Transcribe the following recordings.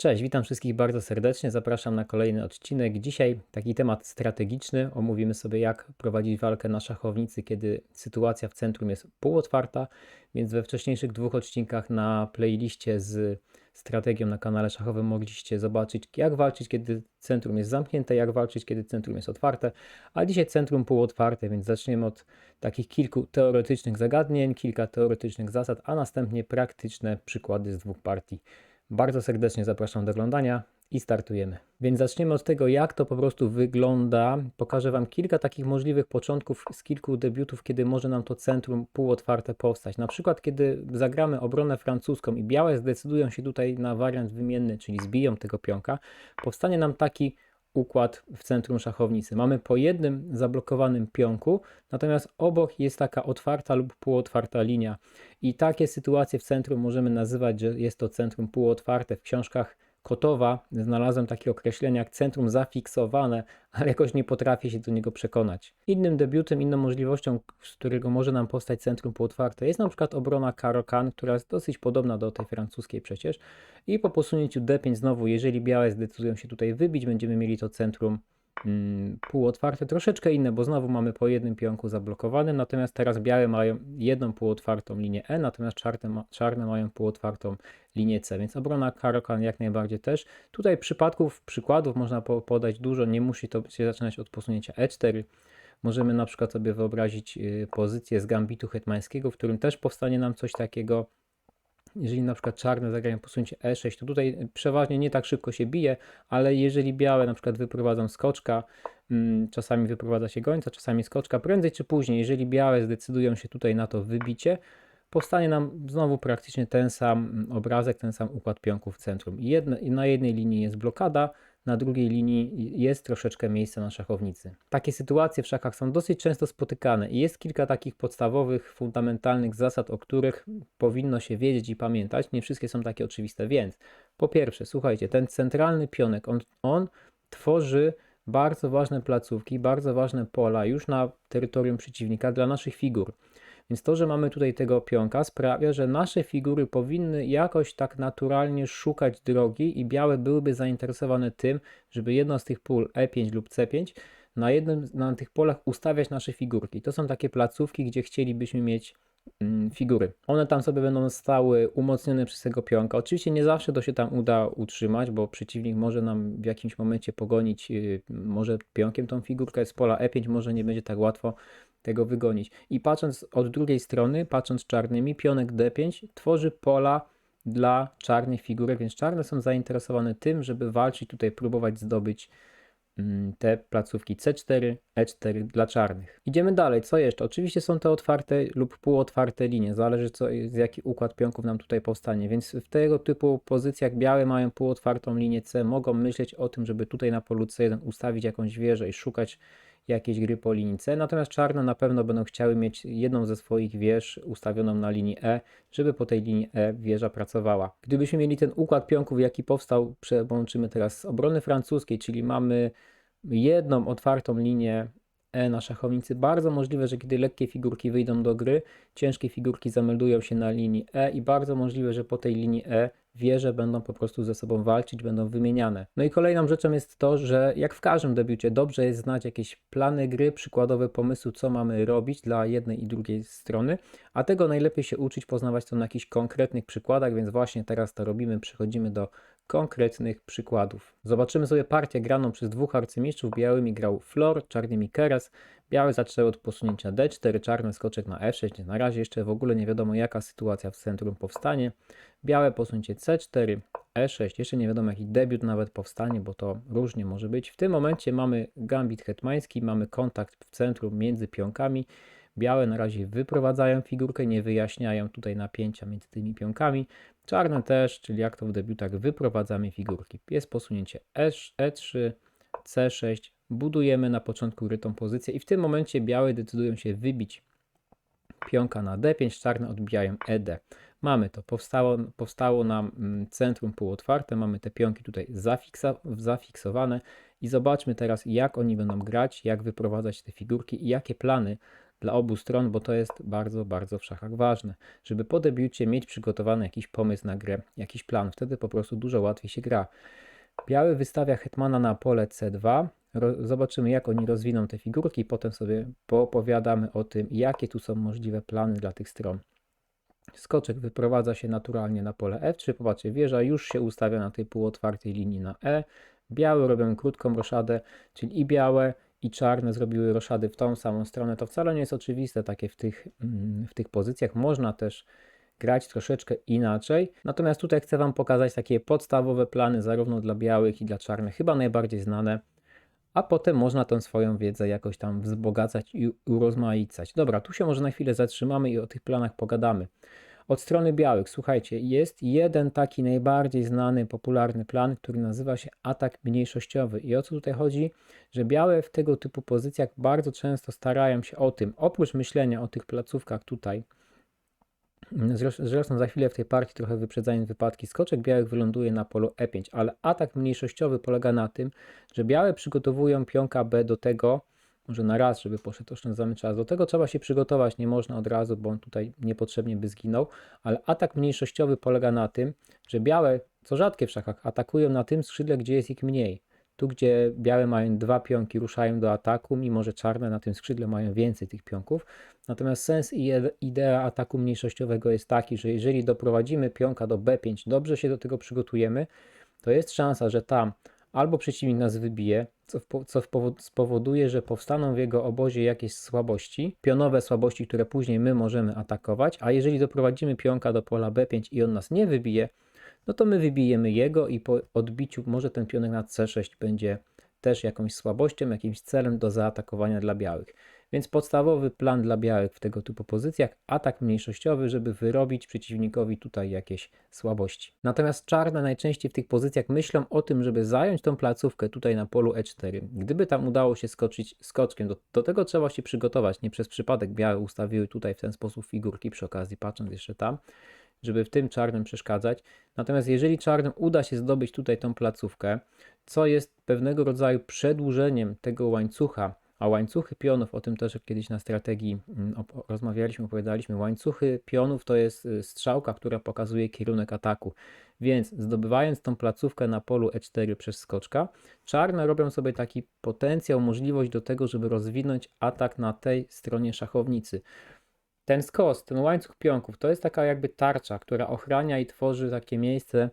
Cześć, witam wszystkich bardzo serdecznie. Zapraszam na kolejny odcinek. Dzisiaj taki temat strategiczny. Omówimy sobie, jak prowadzić walkę na szachownicy, kiedy sytuacja w centrum jest półotwarta. Więc we wcześniejszych dwóch odcinkach na playliście z strategią na kanale szachowym mogliście zobaczyć, jak walczyć, kiedy centrum jest zamknięte, jak walczyć, kiedy centrum jest otwarte. A dzisiaj centrum półotwarte, więc zaczniemy od takich kilku teoretycznych zagadnień, kilka teoretycznych zasad, a następnie praktyczne przykłady z dwóch partii. Bardzo serdecznie zapraszam do oglądania i startujemy. Więc zaczniemy od tego, jak to po prostu wygląda. Pokażę Wam kilka takich możliwych początków z kilku debiutów, kiedy może nam to centrum półotwarte powstać. Na przykład, kiedy zagramy obronę francuską i białe zdecydują się tutaj na wariant wymienny, czyli zbiją tego pionka, powstanie nam taki układ w centrum szachownicy. Mamy po jednym zablokowanym pionku, natomiast obok jest taka otwarta lub półotwarta linia. I takie sytuacje w centrum możemy nazywać, że jest to centrum półotwarte. W książkach Kotowa znalazłem takie określenie jak centrum zafiksowane, ale jakoś nie potrafię się do niego przekonać. Innym debiutem, inną możliwością, z którego może nam powstać centrum półotwarte jest na przykład obrona Karokan, która jest dosyć podobna do tej francuskiej przecież. I po posunięciu D5 znowu, jeżeli białe zdecydują się tutaj wybić, będziemy mieli to centrum półotwarte, troszeczkę inne, bo znowu mamy po jednym pionku zablokowanym, natomiast teraz białe mają jedną półotwartą linię E, natomiast czarne, ma, czarne mają półotwartą linię C, więc obrona Karokan jak najbardziej też. Tutaj przypadków, przykładów można po, podać dużo, nie musi to się zaczynać od posunięcia E4. Możemy na przykład sobie wyobrazić y, pozycję z gambitu hetmańskiego, w którym też powstanie nam coś takiego, jeżeli na przykład czarne zagrają posunięcie E6, to tutaj przeważnie nie tak szybko się bije, ale jeżeli białe na przykład wyprowadzą skoczka, mm, czasami wyprowadza się gońca, czasami skoczka, prędzej czy później, jeżeli białe zdecydują się tutaj na to wybicie, powstanie nam znowu praktycznie ten sam mm, obrazek, ten sam układ pionków w centrum. I na jednej linii jest blokada, na drugiej linii jest troszeczkę miejsca na szachownicy. Takie sytuacje w szachach są dosyć często spotykane i jest kilka takich podstawowych, fundamentalnych zasad, o których powinno się wiedzieć i pamiętać. Nie wszystkie są takie oczywiste, więc po pierwsze, słuchajcie, ten centralny pionek, on, on tworzy bardzo ważne placówki, bardzo ważne pola już na terytorium przeciwnika dla naszych figur. Więc to, że mamy tutaj tego pionka sprawia, że nasze figury powinny jakoś tak naturalnie szukać drogi i białe byłyby zainteresowane tym, żeby jedno z tych pól E5 lub C5 na jednym na tych polach ustawiać nasze figurki. To są takie placówki, gdzie chcielibyśmy mieć mm, figury. One tam sobie będą stały umocnione przez tego pionka. Oczywiście nie zawsze to się tam uda utrzymać, bo przeciwnik może nam w jakimś momencie pogonić yy, może pionkiem tą figurkę z pola E5, może nie będzie tak łatwo tego wygonić. I patrząc od drugiej strony, patrząc czarnymi, pionek D5 tworzy pola dla czarnych figurek, więc czarne są zainteresowane tym, żeby walczyć tutaj, próbować zdobyć mm, te placówki C4, E4 dla czarnych. Idziemy dalej, co jeszcze? Oczywiście są te otwarte lub półotwarte linie, zależy co, z jaki układ pionków nam tutaj powstanie, więc w tego typu pozycjach białe mają półotwartą linię C, mogą myśleć o tym, żeby tutaj na polu C1 ustawić jakąś wieżę i szukać jakieś gry po linii C, natomiast czarne na pewno będą chciały mieć jedną ze swoich wież ustawioną na linii E, żeby po tej linii E wieża pracowała. Gdybyśmy mieli ten układ pionków, jaki powstał, przełączymy teraz z obrony francuskiej, czyli mamy jedną otwartą linię E na szachownicy, bardzo możliwe, że kiedy lekkie figurki wyjdą do gry, ciężkie figurki zameldują się na linii E i bardzo możliwe, że po tej linii E wieże będą po prostu ze sobą walczyć, będą wymieniane. No i kolejną rzeczą jest to, że jak w każdym debiucie, dobrze jest znać jakieś plany gry, przykładowe pomysły, co mamy robić dla jednej i drugiej strony, a tego najlepiej się uczyć, poznawać to na jakichś konkretnych przykładach, więc właśnie teraz to robimy, przechodzimy do konkretnych przykładów. Zobaczymy sobie partię graną przez dwóch arcymistrzów. Białymi grał Flor, czarnymi Keres. Białe zaczęły od posunięcia D4, czarny skoczek na F6. Na razie jeszcze w ogóle nie wiadomo jaka sytuacja w centrum powstanie. Białe posunięcie C4, E6. Jeszcze nie wiadomo jaki debiut nawet powstanie, bo to różnie może być. W tym momencie mamy gambit hetmański, mamy kontakt w centrum między pionkami. Białe na razie wyprowadzają figurkę, nie wyjaśniają tutaj napięcia między tymi pionkami. Czarne też, czyli jak to w debiutach, wyprowadzamy figurki. Jest posunięcie E3, C6, budujemy na początku rytą pozycję i w tym momencie białe decydują się wybić pionka na D5, czarne odbijają ED. Mamy to, powstało, powstało nam mm, centrum półotwarte, mamy te pionki tutaj zafiksa, zafiksowane i zobaczmy teraz jak oni będą grać, jak wyprowadzać te figurki i jakie plany dla obu stron, bo to jest bardzo, bardzo w szachach ważne, żeby po debiucie mieć przygotowany jakiś pomysł na grę, jakiś plan. Wtedy po prostu dużo łatwiej się gra. Biały wystawia hetmana na pole C2. Ro- zobaczymy, jak oni rozwiną te figurki, potem sobie poopowiadamy o tym, jakie tu są możliwe plany dla tych stron. Skoczek wyprowadza się naturalnie na pole F3. Popatrzcie, wieża już się ustawia na tej półotwartej linii na E. Białe robią krótką roszadę, czyli i białe, i czarne zrobiły roszady w tą samą stronę. To wcale nie jest oczywiste takie w tych, mm, w tych pozycjach. Można też grać troszeczkę inaczej. Natomiast tutaj chcę Wam pokazać takie podstawowe plany zarówno dla białych i dla czarnych, chyba najbardziej znane, a potem można tę swoją wiedzę jakoś tam wzbogacać i urozmaicać. Dobra, tu się może na chwilę zatrzymamy i o tych planach pogadamy. Od strony białych, słuchajcie, jest jeden taki najbardziej znany, popularny plan, który nazywa się atak mniejszościowy. I o co tutaj chodzi? Że białe w tego typu pozycjach bardzo często starają się o tym, oprócz myślenia o tych placówkach tutaj, Zresz- Zresztą za chwilę w tej partii, trochę wyprzedzając wypadki, skoczek białych wyląduje na polu E5, ale atak mniejszościowy polega na tym, że białe przygotowują pionka B do tego, może na raz, żeby poszedł oszczędzamy czas. Do tego trzeba się przygotować, nie można od razu, bo on tutaj niepotrzebnie by zginął, ale atak mniejszościowy polega na tym, że białe, co rzadkie w szachach, atakują na tym skrzydle, gdzie jest ich mniej. Tu, gdzie białe mają dwa pionki, ruszają do ataku, mimo że czarne na tym skrzydle mają więcej tych pionków. Natomiast sens i ide- idea ataku mniejszościowego jest taki, że jeżeli doprowadzimy pionka do B5, dobrze się do tego przygotujemy, to jest szansa, że tam albo przeciwnik nas wybije, co, co spowoduje, że powstaną w jego obozie jakieś słabości, pionowe słabości, które później my możemy atakować, a jeżeli doprowadzimy pionka do pola B5 i on nas nie wybije, no to my wybijemy jego i po odbiciu może ten pionek na C6 będzie też jakąś słabością, jakimś celem do zaatakowania dla białych. Więc podstawowy plan dla białych w tego typu pozycjach, atak mniejszościowy, żeby wyrobić przeciwnikowi tutaj jakieś słabości. Natomiast czarne najczęściej w tych pozycjach myślą o tym, żeby zająć tą placówkę tutaj na polu E4. Gdyby tam udało się skoczyć skoczkiem, do, do tego trzeba się przygotować. Nie przez przypadek białe ustawiły tutaj w ten sposób figurki przy okazji, patrząc jeszcze tam żeby w tym czarnym przeszkadzać. Natomiast jeżeli czarnym uda się zdobyć tutaj tą placówkę, co jest pewnego rodzaju przedłużeniem tego łańcucha, a łańcuchy pionów, o tym też kiedyś na strategii mm, rozmawialiśmy, opowiadaliśmy, łańcuchy pionów to jest y, strzałka, która pokazuje kierunek ataku. Więc zdobywając tą placówkę na polu E4 przez skoczka, czarne robią sobie taki potencjał, możliwość do tego, żeby rozwinąć atak na tej stronie szachownicy. Ten skos, ten łańcuch pionków, to jest taka jakby tarcza, która ochrania i tworzy takie miejsce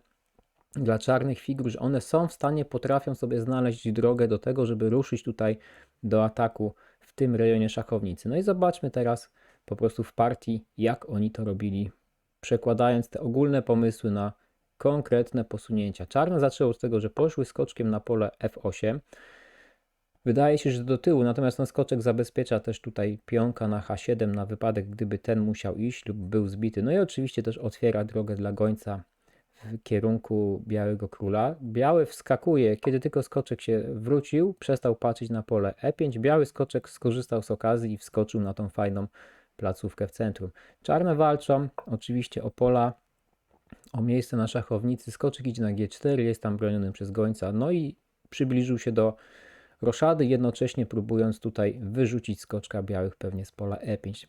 dla czarnych figur, że one są w stanie, potrafią sobie znaleźć drogę do tego, żeby ruszyć tutaj do ataku w tym rejonie szachownicy. No i zobaczmy teraz po prostu w partii, jak oni to robili, przekładając te ogólne pomysły na konkretne posunięcia. Czarne zaczęło od tego, że poszły skoczkiem na pole F8, Wydaje się, że do tyłu, natomiast ten skoczek zabezpiecza też tutaj pionka na H7 na wypadek, gdyby ten musiał iść lub był zbity. No i oczywiście też otwiera drogę dla gońca w kierunku białego króla. Biały wskakuje, kiedy tylko skoczek się wrócił, przestał patrzeć na pole E5. Biały skoczek skorzystał z okazji i wskoczył na tą fajną placówkę w centrum. Czarne walczą oczywiście o pola, o miejsce na szachownicy. Skoczek idzie na G4, jest tam broniony przez gońca, no i przybliżył się do roszady, jednocześnie próbując tutaj wyrzucić skoczka białych pewnie z pola E5.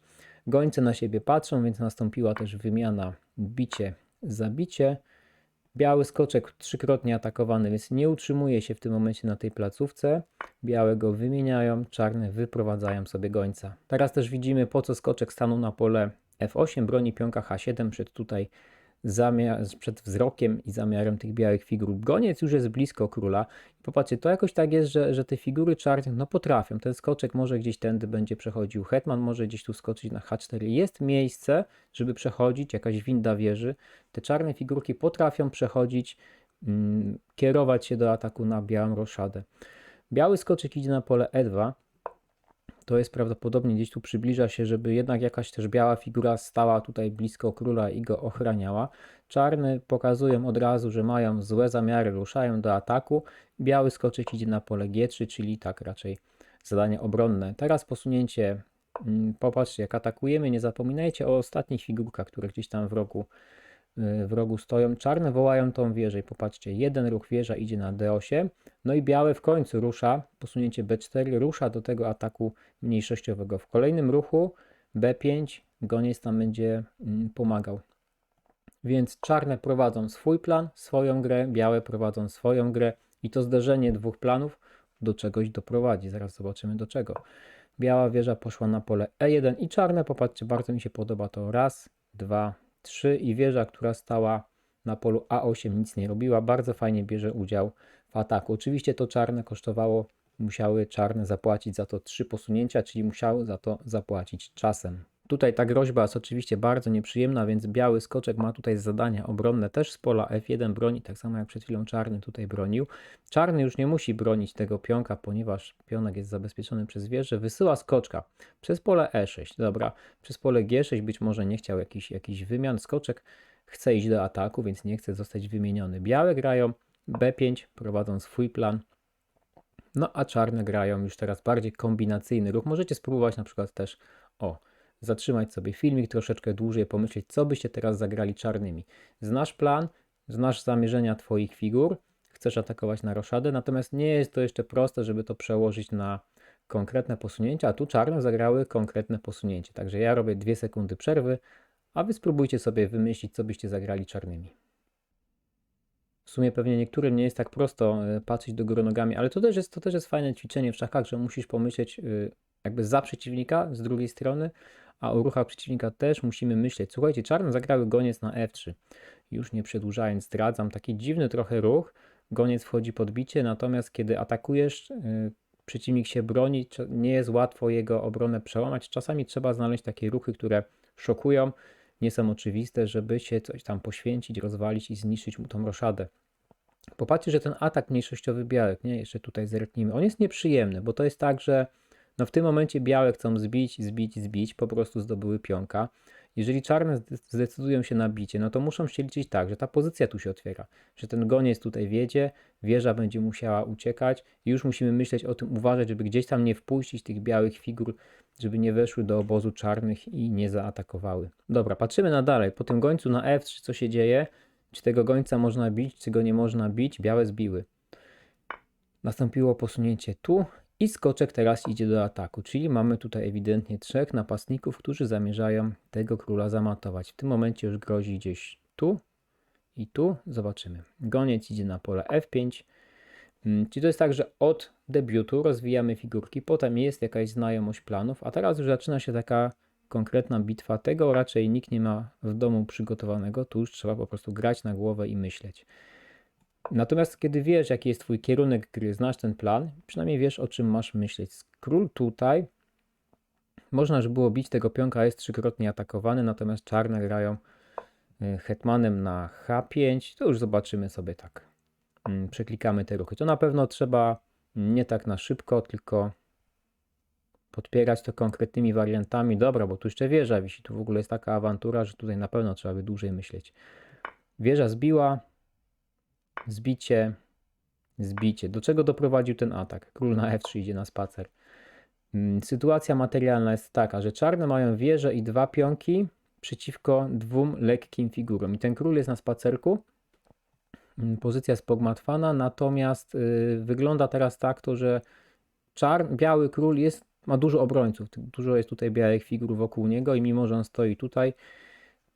Gońce na siebie patrzą, więc nastąpiła też wymiana bicie, zabicie. Biały skoczek trzykrotnie atakowany, więc nie utrzymuje się w tym momencie na tej placówce. Białe go wymieniają, czarne wyprowadzają sobie gońca. Teraz też widzimy po co skoczek stanął na pole F8, broni pionka H7 przed tutaj zamiar, przed wzrokiem i zamiarem tych białych figur. Goniec już jest blisko króla. Popatrzcie, to jakoś tak jest, że, że te figury czarnych no potrafią. Ten skoczek może gdzieś tędy będzie przechodził. Hetman może gdzieś tu skoczyć na H4. Jest miejsce, żeby przechodzić, jakaś winda wieży. Te czarne figurki potrafią przechodzić, mm, kierować się do ataku na białą roszadę. Biały skoczek idzie na pole E2 to jest prawdopodobnie gdzieś tu przybliża się, żeby jednak jakaś też biała figura stała tutaj blisko króla i go ochraniała. Czarny pokazują od razu, że mają złe zamiary, ruszają do ataku. Biały skoczek idzie na pole G3, czyli tak raczej zadanie obronne. Teraz posunięcie, mm, popatrzcie jak atakujemy, nie zapominajcie o ostatnich figurkach, które gdzieś tam w roku w rogu stoją. Czarne wołają tą wieżę i popatrzcie, jeden ruch wieża idzie na D8, no i białe w końcu rusza, posunięcie B4 rusza do tego ataku mniejszościowego. W kolejnym ruchu B5 goniec tam będzie mm, pomagał. Więc czarne prowadzą swój plan, swoją grę, białe prowadzą swoją grę i to zderzenie dwóch planów do czegoś doprowadzi. Zaraz zobaczymy do czego. Biała wieża poszła na pole E1 i czarne, popatrzcie, bardzo mi się podoba to. Raz, dwa, trzy i wieża, która stała na polu A8 nic nie robiła, bardzo fajnie bierze udział w ataku. Oczywiście to czarne kosztowało, musiały czarne zapłacić za to trzy posunięcia, czyli musiały za to zapłacić czasem. Tutaj ta groźba jest oczywiście bardzo nieprzyjemna, więc biały skoczek ma tutaj zadania obronne też z pola F1 broni, tak samo jak przed chwilą czarny tutaj bronił. Czarny już nie musi bronić tego pionka, ponieważ pionek jest zabezpieczony przez wieżę. Wysyła skoczka przez pole E6. Dobra, przez pole G6 być może nie chciał jakiś, jakiś wymian. Skoczek chce iść do ataku, więc nie chce zostać wymieniony. Białe grają B5, prowadzą swój plan. No a czarne grają już teraz bardziej kombinacyjny ruch. Możecie spróbować na przykład też o zatrzymać sobie filmik troszeczkę dłużej, pomyśleć, co byście teraz zagrali czarnymi. Znasz plan, znasz zamierzenia Twoich figur, chcesz atakować na roszadę, natomiast nie jest to jeszcze proste, żeby to przełożyć na konkretne posunięcia, a tu czarne zagrały konkretne posunięcie. Także ja robię dwie sekundy przerwy, a Wy spróbujcie sobie wymyślić, co byście zagrali czarnymi. W sumie pewnie niektórym nie jest tak prosto e, patrzeć do góry nogami, ale to też jest, to też jest fajne ćwiczenie w szachach, że musisz pomyśleć y, jakby za przeciwnika z drugiej strony, a o ruchach przeciwnika też musimy myśleć. Słuchajcie, czarne zagrały goniec na F3. Już nie przedłużając, zdradzam taki dziwny trochę ruch. Goniec wchodzi pod bicie, natomiast kiedy atakujesz, yy, przeciwnik się broni, nie jest łatwo jego obronę przełamać. Czasami trzeba znaleźć takie ruchy, które szokują, nie są oczywiste, żeby się coś tam poświęcić, rozwalić i zniszczyć mu tą roszadę. Popatrzcie, że ten atak mniejszościowy białek, nie, jeszcze tutaj zerknijmy, on jest nieprzyjemny, bo to jest tak, że no w tym momencie białe chcą zbić, zbić, zbić, po prostu zdobyły pionka. Jeżeli czarne zdecydują się na bicie, no to muszą się liczyć tak, że ta pozycja tu się otwiera, że ten goniec tutaj wiedzie, wieża będzie musiała uciekać i już musimy myśleć o tym, uważać, żeby gdzieś tam nie wpuścić tych białych figur, żeby nie weszły do obozu czarnych i nie zaatakowały. Dobra, patrzymy na dalej. Po tym gońcu na F3 co się dzieje? Czy tego gońca można bić, czy go nie można bić? Białe zbiły. Nastąpiło posunięcie tu i skoczek teraz idzie do ataku, czyli mamy tutaj ewidentnie trzech napastników, którzy zamierzają tego króla zamatować. W tym momencie już grozi gdzieś tu i tu. Zobaczymy. Goniec idzie na pole F5. Hmm, czyli to jest tak, że od debiutu rozwijamy figurki, potem jest jakaś znajomość planów, a teraz już zaczyna się taka konkretna bitwa. Tego raczej nikt nie ma w domu przygotowanego, tu już trzeba po prostu grać na głowę i myśleć. Natomiast kiedy wiesz, jaki jest twój kierunek gry, znasz ten plan, przynajmniej wiesz, o czym masz myśleć. Król tutaj, można już było bić tego pionka, jest trzykrotnie atakowany, natomiast czarne grają y, hetmanem na H5. To już zobaczymy sobie tak. Mm, przeklikamy te ruchy. To na pewno trzeba nie tak na szybko, tylko podpierać to konkretnymi wariantami. Dobra, bo tu jeszcze wieża wisi. Tu w ogóle jest taka awantura, że tutaj na pewno trzeba by dłużej myśleć. Wieża zbiła, Zbicie, zbicie. Do czego doprowadził ten atak? Król na F3 idzie na spacer. Mm, sytuacja materialna jest taka, że czarne mają wieżę i dwa pionki przeciwko dwóm lekkim figurom. I ten król jest na spacerku. Mm, pozycja jest pogmatwana, natomiast yy, wygląda teraz tak, to, że czar, biały król jest, ma dużo obrońców. Dużo jest tutaj białych figur wokół niego i mimo, że on stoi tutaj,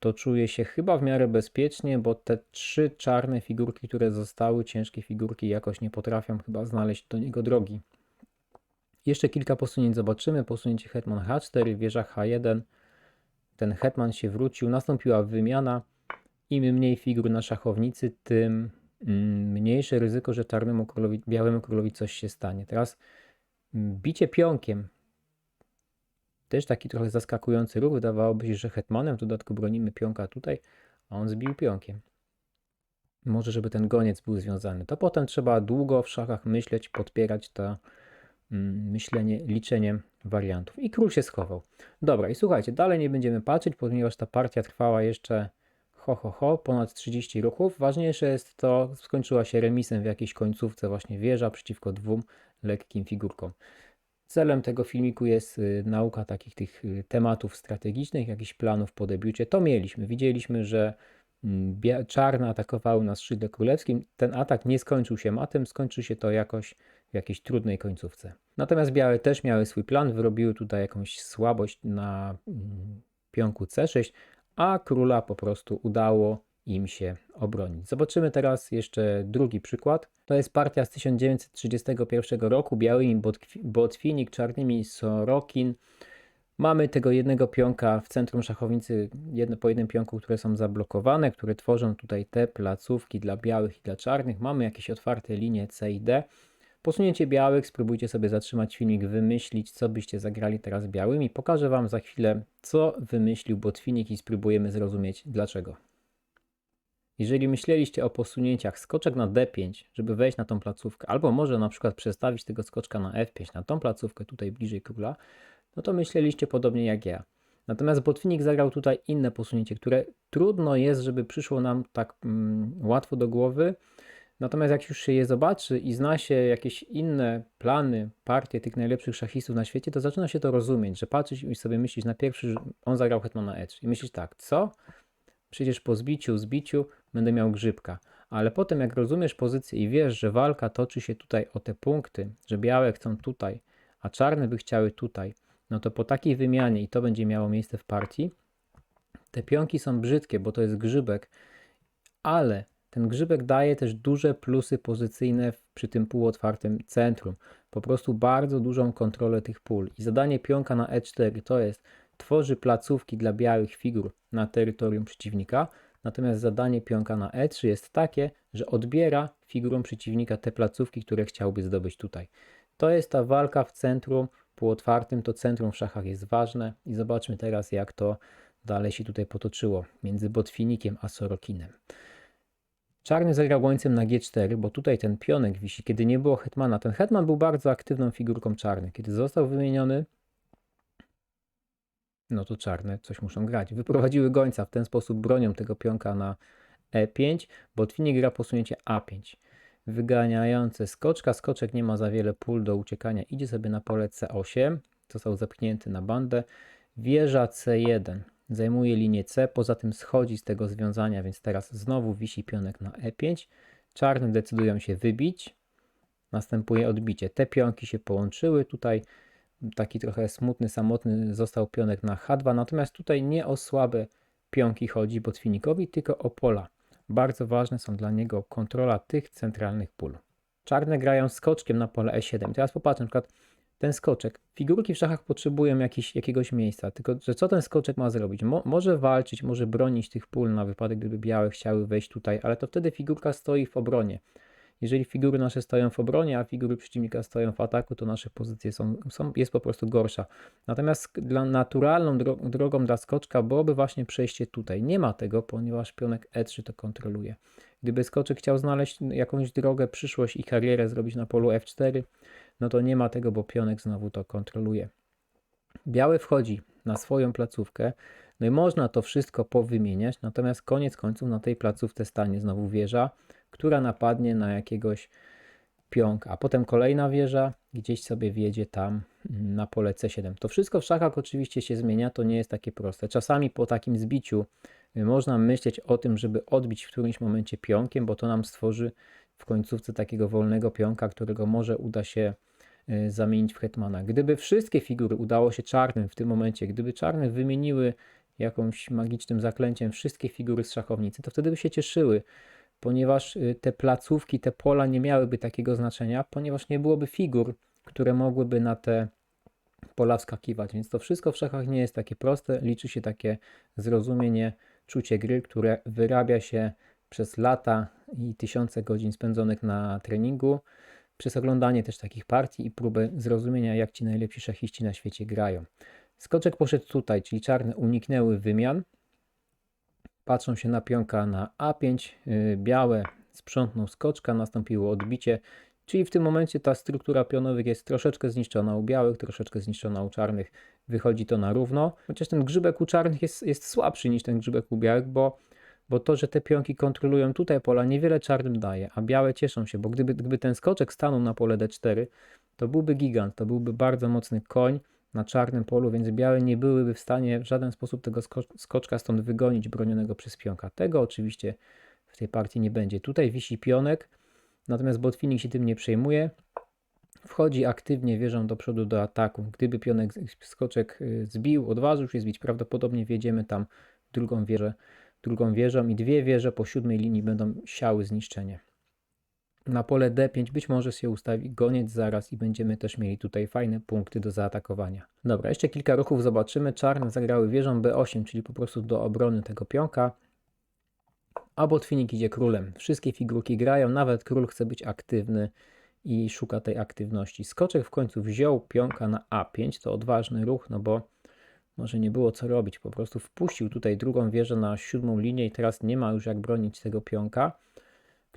to czuję się chyba w miarę bezpiecznie, bo te trzy czarne figurki, które zostały, ciężkie figurki, jakoś nie potrafią chyba znaleźć do niego drogi. Jeszcze kilka posunięć zobaczymy. Posunięcie hetman h4, wieża h1. Ten hetman się wrócił, nastąpiła wymiana. Im mniej figur na szachownicy, tym mm, mniejsze ryzyko, że czarnemu królowi, białemu królowi coś się stanie. Teraz mm, bicie pionkiem też taki trochę zaskakujący ruch. Wydawałoby się, że hetmanem w dodatku bronimy pionka tutaj, a on zbił pionkiem. Może, żeby ten goniec był związany. To potem trzeba długo w szachach myśleć, podpierać to mm, myślenie, liczenie wariantów. I król się schował. Dobra, i słuchajcie, dalej nie będziemy patrzeć, ponieważ ta partia trwała jeszcze ho, ho, ho, ponad 30 ruchów. Ważniejsze jest to, skończyła się remisem w jakiejś końcówce właśnie wieża przeciwko dwóm lekkim figurkom. Celem tego filmiku jest y, nauka takich tych y, tematów strategicznych, jakichś planów po debiucie. To mieliśmy. Widzieliśmy, że mm, czarne atakowały na skrzydle królewskim. Ten atak nie skończył się matem, skończy się to jakoś w jakiejś trudnej końcówce. Natomiast białe też miały swój plan, wyrobiły tutaj jakąś słabość na mm, pionku C6, a króla po prostu udało im się obronić. Zobaczymy teraz jeszcze drugi przykład. To jest partia z 1931 roku. Białymi Botwinik, czarnymi Sorokin. Mamy tego jednego pionka w centrum szachownicy, jedno, po jednym pionku, które są zablokowane, które tworzą tutaj te placówki dla białych i dla czarnych. Mamy jakieś otwarte linie C i D. Posunięcie białych, spróbujcie sobie zatrzymać filmik, wymyślić, co byście zagrali teraz białymi. Pokażę Wam za chwilę, co wymyślił Botwinik i spróbujemy zrozumieć dlaczego. Jeżeli myśleliście o posunięciach skoczek na D5, żeby wejść na tą placówkę, albo może na przykład przestawić tego skoczka na F5, na tą placówkę tutaj bliżej króla, no to myśleliście podobnie jak ja. Natomiast Botwinik zagrał tutaj inne posunięcie, które trudno jest, żeby przyszło nam tak mm, łatwo do głowy. Natomiast jak już się je zobaczy i zna się jakieś inne plany, partie tych najlepszych szachistów na świecie, to zaczyna się to rozumieć, że patrzeć i sobie myśleć na pierwszy, że on zagrał hetmana E3 i myślisz tak, co? Przecież po zbiciu, zbiciu będę miał grzybka. Ale potem jak rozumiesz pozycję i wiesz, że walka toczy się tutaj o te punkty, że białe chcą tutaj, a czarne by chciały tutaj, no to po takiej wymianie, i to będzie miało miejsce w partii, te pionki są brzydkie, bo to jest grzybek, ale ten grzybek daje też duże plusy pozycyjne przy tym półotwartym centrum. Po prostu bardzo dużą kontrolę tych pól. I zadanie pionka na E4 to jest tworzy placówki dla białych figur na terytorium przeciwnika, natomiast zadanie pionka na E3 jest takie, że odbiera figurom przeciwnika te placówki, które chciałby zdobyć tutaj. To jest ta walka w centrum półotwartym, to centrum w szachach jest ważne i zobaczmy teraz jak to dalej się tutaj potoczyło między Botwinikiem a Sorokinem. Czarny zagrał łońcem na G4, bo tutaj ten pionek wisi, kiedy nie było hetmana. Ten hetman był bardzo aktywną figurką czarnych. Kiedy został wymieniony, no to czarne coś muszą grać. Wyprowadziły gońca, w ten sposób bronią tego pionka na E5. Botwinik gra posunięcie A5. Wyganiające skoczka. Skoczek nie ma za wiele pól do uciekania. Idzie sobie na pole C8. Został zepchnięty na bandę. Wieża C1 zajmuje linię C, poza tym schodzi z tego związania, więc teraz znowu wisi pionek na E5. Czarne decydują się wybić. Następuje odbicie. Te pionki się połączyły. Tutaj taki trochę smutny, samotny został pionek na H2, natomiast tutaj nie o słabe pionki chodzi Botwinikowi, tylko o pola. Bardzo ważne są dla niego kontrola tych centralnych pól. Czarne grają skoczkiem na pole E7. Teraz popatrzę, na przykład ten skoczek. Figurki w szachach potrzebują jakiś, jakiegoś miejsca, tylko że co ten skoczek ma zrobić? Mo, może walczyć, może bronić tych pól na wypadek, gdyby białe chciały wejść tutaj, ale to wtedy figurka stoi w obronie. Jeżeli figury nasze stoją w obronie, a figury przeciwnika stoją w ataku, to nasze pozycje są, są jest po prostu gorsza. Natomiast dla naturalną dro drogą dla skoczka byłoby właśnie przejście tutaj. Nie ma tego, ponieważ pionek E3 to kontroluje. Gdyby skoczek chciał znaleźć jakąś drogę, przyszłość i karierę zrobić na polu F4, no to nie ma tego, bo pionek znowu to kontroluje. Biały wchodzi na swoją placówkę, no i można to wszystko powymieniać, natomiast koniec końców na tej placówce stanie znowu wieża, która napadnie na jakiegoś pionka, a potem kolejna wieża gdzieś sobie wjedzie tam na pole C7. To wszystko w szachach oczywiście się zmienia, to nie jest takie proste. Czasami po takim zbiciu y, można myśleć o tym, żeby odbić w którymś momencie pionkiem, bo to nam stworzy w końcówce takiego wolnego pionka, którego może uda się y, zamienić w hetmana. Gdyby wszystkie figury udało się czarnym w tym momencie, gdyby czarne wymieniły jakąś magicznym zaklęciem wszystkie figury z szachownicy, to wtedy by się cieszyły, ponieważ y, te placówki, te pola nie miałyby takiego znaczenia, ponieważ nie byłoby figur, które mogłyby na te pola wskakiwać. Więc to wszystko w szachach nie jest takie proste. Liczy się takie zrozumienie, czucie gry, które wyrabia się przez lata i tysiące godzin spędzonych na treningu, przez oglądanie też takich partii i próbę zrozumienia, jak ci najlepsi szachiści na świecie grają. Skoczek poszedł tutaj, czyli czarne uniknęły wymian. Patrzą się na pionka na A5, yy, białe sprzątnął skoczka, nastąpiło odbicie, czyli w tym momencie ta struktura pionowych jest troszeczkę zniszczona u białych, troszeczkę zniszczona u czarnych. Wychodzi to na równo, chociaż ten grzybek u czarnych jest, jest słabszy niż ten grzybek u białych, bo, bo to, że te pionki kontrolują tutaj pola, niewiele czarnym daje, a białe cieszą się, bo gdyby, gdyby ten skoczek stanął na pole D4, to byłby gigant, to byłby bardzo mocny koń, na czarnym polu, więc białe nie byłyby w stanie w żaden sposób tego sko- skoczka stąd wygonić bronionego przez pionka. Tego oczywiście w tej partii nie będzie. Tutaj wisi pionek, natomiast botwinik się tym nie przejmuje. Wchodzi aktywnie wieżą do przodu do ataku. Gdyby pionek skoczek y, zbił, odważył się zbić, prawdopodobnie wjedziemy tam drugą wieżę, drugą wieżą i dwie wieże po siódmej linii będą siały zniszczenie. Na pole D5 być może się ustawi goniec zaraz i będziemy też mieli tutaj fajne punkty do zaatakowania. Dobra, jeszcze kilka ruchów zobaczymy. Czarne zagrały wieżą B8, czyli po prostu do obrony tego pionka. A botwinik idzie królem. Wszystkie figurki grają, nawet król chce być aktywny i szuka tej aktywności. Skoczek w końcu wziął pionka na A5, to odważny ruch, no bo może nie było co robić. Po prostu wpuścił tutaj drugą wieżę na siódmą linię i teraz nie ma już jak bronić tego pionka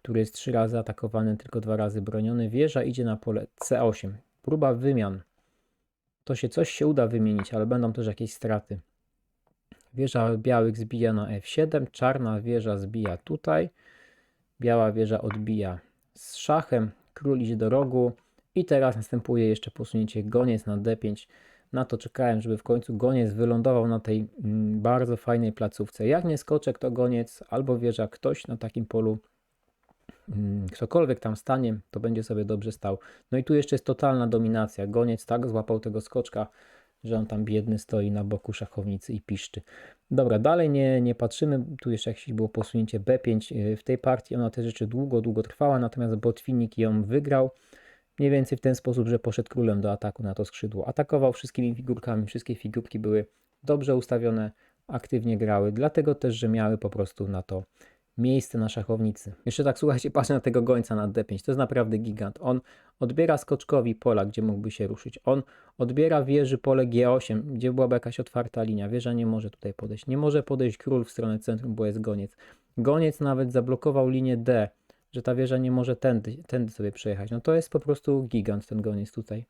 który jest trzy razy atakowany, tylko dwa razy broniony. Wieża idzie na pole C8. Próba wymian. To się coś się uda wymienić, ale będą też jakieś straty. Wieża białych zbija na F7, czarna wieża zbija tutaj, biała wieża odbija z szachem, król idzie do rogu i teraz następuje jeszcze posunięcie goniec na D5. Na to czekałem, żeby w końcu goniec wylądował na tej mm, bardzo fajnej placówce. Jak nie skoczek, to goniec albo wieża, ktoś na takim polu ktokolwiek tam stanie, to będzie sobie dobrze stał. No i tu jeszcze jest totalna dominacja. Goniec tak złapał tego skoczka, że on tam biedny stoi na boku szachownicy i piszczy. Dobra, dalej nie, nie patrzymy. Tu jeszcze jakieś było posunięcie B5 yy, w tej partii. Ona też jeszcze długo, długo trwała, natomiast Botwinik ją wygrał. Mniej więcej w ten sposób, że poszedł królem do ataku na to skrzydło. Atakował wszystkimi figurkami, wszystkie figurki były dobrze ustawione, aktywnie grały, dlatego też, że miały po prostu na to miejsce na szachownicy. Jeszcze tak słuchajcie, patrzę na tego gońca na D5. To jest naprawdę gigant. On odbiera skoczkowi pola, gdzie mógłby się ruszyć. On odbiera wieży pole G8, gdzie byłaby jakaś otwarta linia. Wieża nie może tutaj podejść. Nie może podejść król w stronę centrum, bo jest goniec. Goniec nawet zablokował linię D, że ta wieża nie może tędy, tędy sobie przejechać. No to jest po prostu gigant ten goniec tutaj.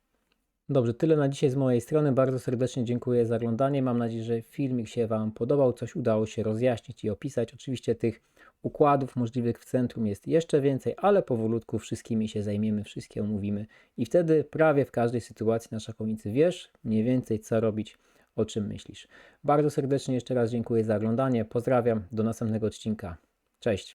Dobrze, tyle na dzisiaj z mojej strony. Bardzo serdecznie dziękuję za oglądanie. Mam nadzieję, że filmik się Wam podobał, coś udało się rozjaśnić i opisać. Oczywiście tych układów możliwych w centrum jest jeszcze więcej, ale powolutku wszystkimi się zajmiemy, wszystkie omówimy i wtedy prawie w każdej sytuacji na szachownicy wiesz mniej więcej co robić, o czym myślisz. Bardzo serdecznie jeszcze raz dziękuję za oglądanie. Pozdrawiam, do następnego odcinka. Cześć.